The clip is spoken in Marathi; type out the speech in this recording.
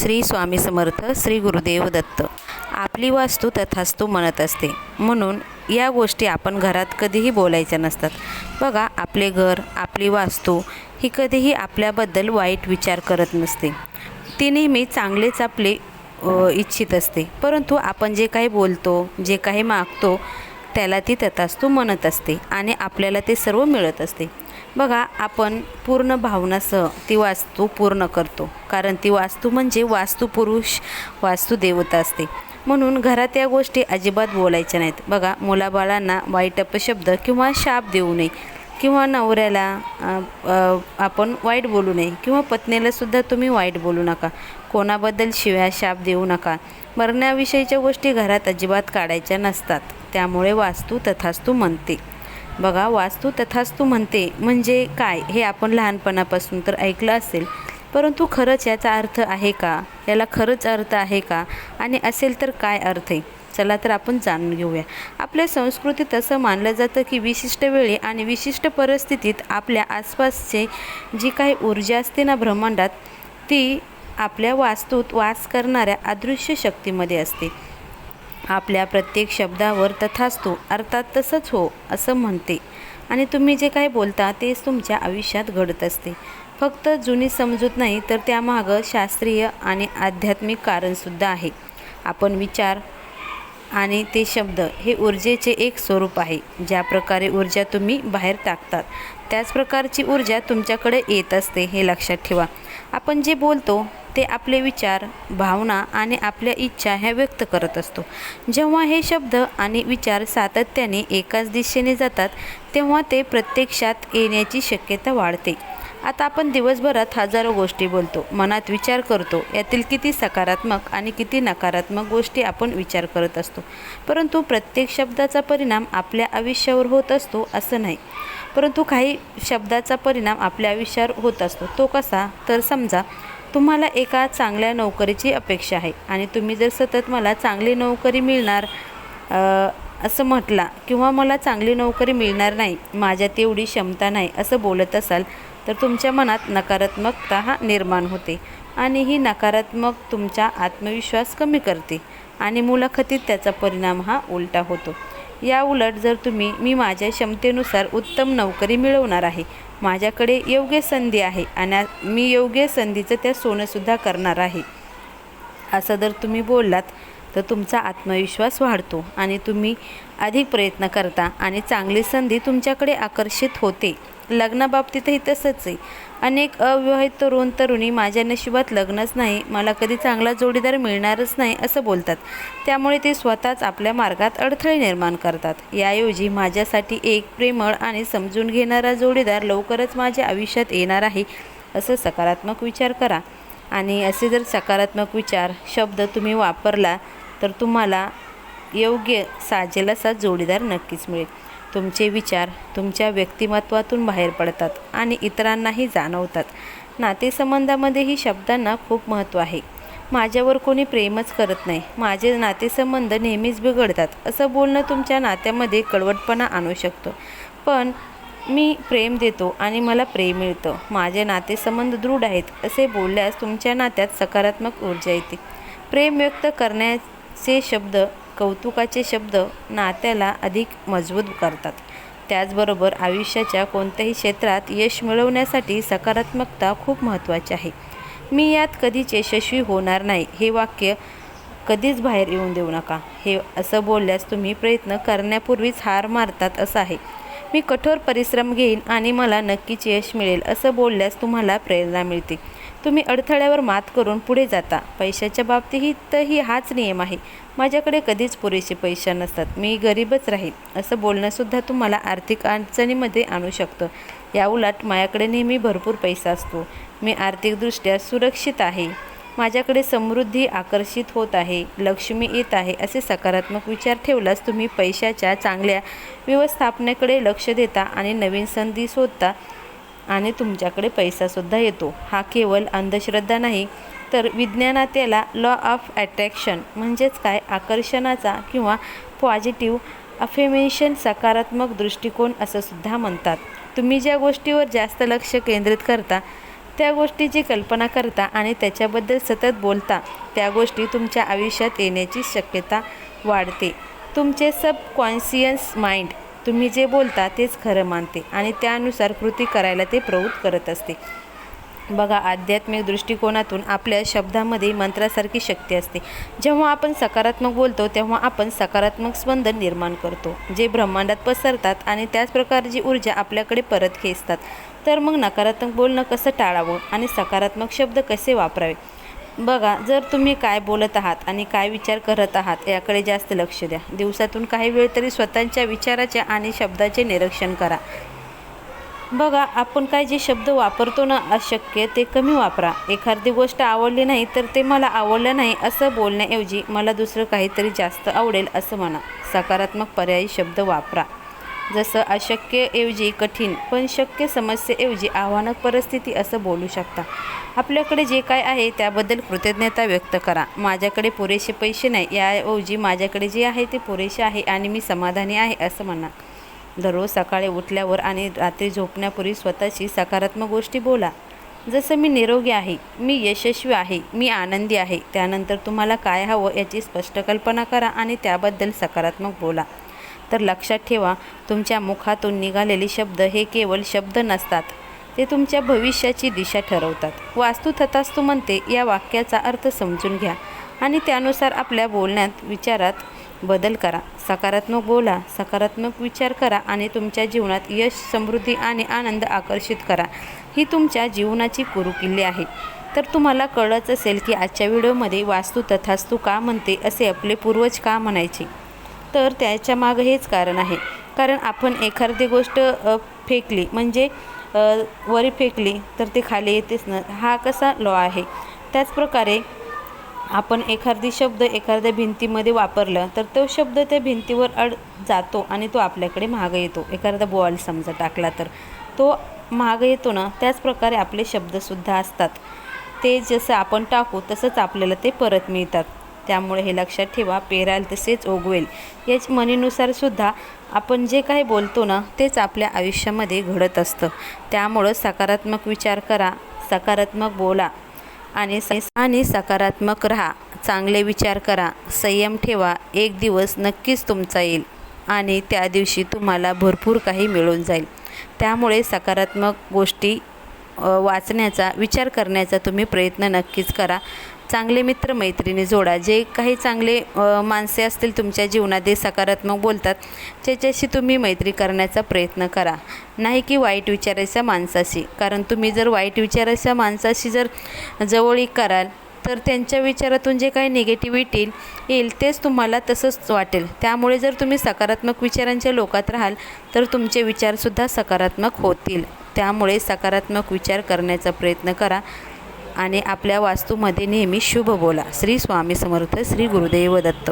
श्री स्वामी समर्थ श्री गुरुदेव दत्त. आपली वास्तू तथास्तू म्हणत असते. म्हणून या गोष्टी आपण घरात कधीही बोलायच्या नसतात. बघा आपले घर आपली वास्तू ही कधीही आपल्याबद्दल वाईट विचार करत नसते. ती नेहमी चांगलेच आपले इच्छित असते. परंतु आपण जे काही बोलतो जे काही मागतो त्याला ती तथास्तू म्हणत असते आणि आपल्याला ते सर्व मिळत असते. बघा आपण पूर्ण भावनासह ती वास्तू पूर्ण करतो. कारण ती वास्तू म्हणजे वास्तुपुरुष वास्तुदेवता असते. म्हणून घरात या गोष्टी अजिबात बोलायच्या नाहीत. बघा मुलाबाळांना वाईट अपशब्द किंवा शाप देऊ नये. किंवा नवऱ्याला आपण वाईट बोलू नये. किंवा पत्नीलासुद्धा तुम्ही वाईट बोलू नका. कोणाबद्दल शिव्या शाप देऊ नका. मरण्याविषयीच्या गोष्टी घरात अजिबात काढायच्या नसतात. त्यामुळे वास्तू तथास्तू म्हणते. बघा वास्तू तथास्तू म्हणते म्हणजे काय? हे आपण लहानपणापासून तर ऐकलं असेल. परंतु खरंच याचा अर्थ आहे का? याला खरंच अर्थ आहे का? आणि असेल तर काय अर्थ आहे? चला तर आपण जाणून घेऊया. आपल्या संस्कृतीत असं मानलं जातं की विशिष्ट वेळी आणि विशिष्ट परिस्थितीत आपल्या आसपासचे जी काही ऊर्जा असते ना ब्रह्मांडात ती आपल्या वास्तूत वास करणाऱ्या अदृश्य शक्तीमध्ये असते. आपल्या प्रत्येक शब्दावर तथास्तू अर्थात तसंच हो असं म्हणते. आणि तुम्ही जे काही बोलता तेच तुमच्या आयुष्यात घडत असते. फक्त जुनी समजूत नाही तर त्यामागं शास्त्रीय आणि आध्यात्मिक कारणसुद्धा आहे. आपण विचार आणि ते शब्द हे ऊर्जेचे एक स्वरूप आहे ज्या प्रकारे ऊर्जा तुम्ही बाहेर टाकतात. त्याच प्रकारची ऊर्जा तुमच्याकडे येत असते हे लक्षात ठेवा. आपण जे बोलतो ते आपले विचार भावना आणि आपल्या इच्छा ह्या व्यक्त करत असतो. जेव्हा हे शब्द आणि विचार सातत्याने एकाच दिशेने जातात तेव्हा ते प्रत्यक्षात येण्याची शक्यता वाढते. आता आपण दिवसभरात हजारो गोष्टी बोलतो मनात विचार करतो यातील किती सकारात्मक आणि किती नकारात्मक गोष्टी आपण विचार करत असतो. परंतु प्रत्येक शब्दाचा परिणाम आपल्या आयुष्यावर होत असतो असं नाही. परंतु काही शब्दाचा परिणाम आपल्या आयुष्यावर होत असतो. तो कसा? तर समजा तुम्हाला एका चांगल्या नोकरीची अपेक्षा आहे. आणि तुम्ही जर सतत मला चांगली नोकरी मिळणार असं म्हटला किंवा मला चांगली नोकरी मिळणार नाही माझ्यात एवढी क्षमता नाही असं बोलत असाल तर तुमच्या मनात नकारात्मकता हा निर्माण होते. आणि ही नकारात्मक तुमचा आत्मविश्वास कमी करते आणि मुलाखतीत त्याचा परिणाम हा उलटा होतो. या उलट जर तुम्ही मी माझ्या क्षमतेनुसार उत्तम नोकरी मिळवणार आहे माझ्याकडे योग्य संधी आहे आणि मी योग्य संधीचं त्या सोनंसुद्धा करणार आहे. असं जर तुम्ही बोललात तर तुमचा आत्मविश्वास वाढतो आणि तुम्ही अधिक प्रयत्न करता आणि चांगली संधी तुमच्याकडे आकर्षित होते. लग्नाबाबतीतही तसंच आहे. अनेक अविवाहित तरुण तरुणी माझ्या नशिबात लग्नच नाही मला कधी चांगला जोडीदार मिळणारच नाही असं बोलतात. त्यामुळे ते स्वतःच आपल्या मार्गात अडथळे निर्माण करतात. याऐवजी माझ्यासाठी एक प्रेमळ आणि समजून घेणारा जोडीदार लवकरच माझ्या आयुष्यात येणार आहे असं सकारात्मक विचार करा. आणि असे जर सकारात्मक विचार शब्द तुम्ही वापरला तर तुम्हाला योग्य साजेल असा जोडीदार नक्कीच मिळेल. तुमचे विचार तुमच्या व्यक्तिमत्वातून बाहेर पडतात आणि इतरांनाही जाणवतात. नातेसंबंधामध्येही शब्दांना खूप महत्त्व आहे. माझ्यावर कोणी प्रेमच करत नाही. माझे नातेसंबंध नेहमीच बिघडतात. असं बोलणं तुमच्या नात्यामध्ये कडवटपणा आणू शकतो. पण मी प्रेम देतो आणि मला प्रेम मिळतं. माझे नातेसंबंध दृढ आहेत असे बोलल्यास तुमच्या नात्यात सकारात्मक ऊर्जा येते. प्रेम व्यक्त से शब्द कौतुकाचे शब्द नात्याला अधिक मजबूत करतात. त्याचबरोबर आयुष्याच्या कोणत्याही क्षेत्रात यश मिळवण्यासाठी सकारात्मकता खूप महत्त्वाची आहे. मी यात कधीच यशस्वी होणार नाही हे वाक्य कधीच बाहेर येऊन देऊ नका. हे असं बोलल्यास तुम्ही प्रयत्न करण्यापूर्वीच हार मारतात असं आहे. मी कठोर परिश्रम घेईन आणि मला नक्कीच यश मिळेल असं बोलल्यास तुम्हाला प्रेरणा मिळते. तुम्ही अडथळ्यावर मात करून पुढे जाता. पैशाच्या बाबतीतही हाच नियम आहे. माझ्याकडे कधीच पुरेसे पैसे नसतात. मी गरीबच राहील असं बोलणंसुद्धा तुम्हाला आर्थिक अडचणीमध्ये आणू शकतं. या उलट माझ्याकडे नेहमी भरपूर पैसा असतो. मी आर्थिकदृष्ट्या सुरक्षित आहे. माझ्याकडे समृद्धी आकर्षित होत आहे. लक्ष्मी येत आहे असे सकारात्मक विचार ठेवल्यास तुम्ही पैशाच्या चांगल्या व्यवस्थापनेकडे लक्ष देता आणि नवीन संधी शोधता. आणि तुमच्याकडे पैसासुद्धा येतो. हा केवळ अंधश्रद्धा नाही तर विज्ञानात याला लॉ ऑफ अट्रॅक्शन म्हणजेच काय? आकर्षणाचा किंवा पॉझिटिव्ह अफेमेशन सकारात्मक दृष्टिकोन असं सुद्धा म्हणतात. तुम्ही ज्या गोष्टीवर जास्त लक्ष केंद्रित करता त्या गोष्टीची कल्पना करता आणि त्याच्याबद्दल सतत बोलता त्या गोष्टी तुमच्या आयुष्यात येण्याची शक्यता वाढते. तुमचे सबकॉन्शियस माइंड तुम्ही जे बोलता तेच खरं मानते आणि त्यानुसार कृती करायला ते प्रवृत्त करत असते. बघा आध्यात्मिक दृष्टिकोनातून आपल्या शब्दामध्ये मंत्रासारखी शक्ती असते. जेव्हा आपण सकारात्मक बोलतो तेव्हा आपण सकारात्मक स्पंदन निर्माण करतो जे ब्रह्मांडात पसरतात आणि त्याच प्रकारची ऊर्जा आपल्याकडे परत खेचतात. तर मग नकारात्मक बोलणं कसं टाळावं आणि सकारात्मक शब्द कसे वापरावे? बघा जर तुम्ही काय बोलत आहात आणि काय विचार करत आहात याकडे जास्त लक्ष द्या. दिवसातून काही वेळ तरी स्वतःच्या विचाराचे आणि शब्दाचे निरीक्षण करा. बघा आपण काय जे शब्द वापरतो ना अशक्य ते कमी वापरा. एखादी गोष्ट आवडली नाही तर ते मला आवडलं नाही असं बोलण्याऐवजी मला दुसरं काहीतरी जास्त आवडेल असं म्हणा. सकारात्मक पर्यायी शब्द वापरा. जसं अशक्यऐवजी कठीण पण शक्य समस्येऐवजी आव्हानक परिस्थिती असं बोलू शकता. आपल्याकडे जे काय आहे त्याबद्दल कृतज्ञता व्यक्त करा. माझ्याकडे पुरेसे पैसे नाही याऐवजी माझ्याकडे जे आहे ते पुरेसे आहे आणि मी समाधानी आहे असं म्हणा. दररोज सकाळी उठल्यावर आणि रात्री झोपण्यापूर्वी स्वतःशी सकारात्मक गोष्टी बोला. जसं मी निरोगी आहे मी यशस्वी आहे मी आनंदी आहे त्यानंतर तुम्हाला काय हवं याची स्पष्ट कल्पना करा आणि त्याबद्दल सकारात्मक बोला. तर लक्षात ठेवा तुमच्या मुखातून निघालेले शब्द हे केवळ शब्द नसतात. ते तुमच्या भविष्याची दिशा ठरवतात. वास्तू तथास्तू म्हणते या वाक्याचा अर्थ समजून घ्या आणि त्यानुसार आपल्या बोलण्यात विचारात बदल करा. सकारात्मक बोला सकारात्मक विचार करा आणि तुमच्या जीवनात यश समृद्धी आणि आनंद आकर्षित करा. ही तुमच्या जीवनाची कुरुकिल्ली आहे. तर तुम्हाला कळलंच असेल की आजच्या व्हिडिओमध्ये वास्तू तथास्तू का म्हणते असे आपले पूर्वज का म्हणायचे? तर त्याच्या मागं हेच कारण आहे. कारण आपण एखादी गोष्ट फेकली म्हणजे वरी फेकली तर ते खाली येतेच ना. हा कसा लॉ आहे? त्याचप्रकारे आपण एखादी शब्द एखाद्या भिंतीमध्ये वापरलं तर तो शब्द त्या भिंतीवर अड जातो आणि तो आपल्याकडे मागं येतो. एखादा बॉल समजा टाकला तर तो मागं येतो ना त्याचप्रकारे आपले शब्दसुद्धा असतात. ते जसं आपण टाकू तसंच आपल्याला ते परत मिळतात. त्यामुळे हे लक्षात ठेवा पेराल तसेच उगवेल याच म्हणीनुसार सुद्धा आपण जे काही बोलतो ना तेच आपल्या आयुष्यामध्ये घडत असतं. त्यामुळं सकारात्मक विचार करा सकारात्मक बोला आणि स- आणि सकारात्मक राहा. चांगले विचार करा संयम ठेवा एक दिवस नक्कीच तुमचा येईल आणि त्या दिवशी तुम्हाला भरपूर काही मिळून जाईल. त्यामुळे सकारात्मक गोष्टी वाचण्याचा विचार करण्याचा तुम्ही प्रयत्न नक्कीच करा. चांगले मित्र मैत्रिणी जोडा जे काही चांगले माणसे असतील तुमच्या जीवनात सकारात्मक बोलतात त्याच्याशी तुम्ही मैत्री करण्याचा प्रयत्न करा. नाही की वाईट विचारायच्या माणसाशी. कारण तुम्ही जर वाईट विचारायच्या माणसाशी जर जवळीक कराल तर त्यांच्या विचारातून जे काही निगेटिव्हिटी येईल तेच तुम्हाला तसंच वाटेल. त्यामुळे जर तुम्ही सकारात्मक विचारांच्या लोकात राहाल तर तुमचे विचारसुद्धा सकारात्मक होतील. त्यामुळे सकारात्मक विचार करण्याचा प्रयत्न करा. आणि आपल्या वास्तूमध्ये नेहमी शुभ बोला. श्री स्वामी समर्थ श्री गुरुदेव दत्त.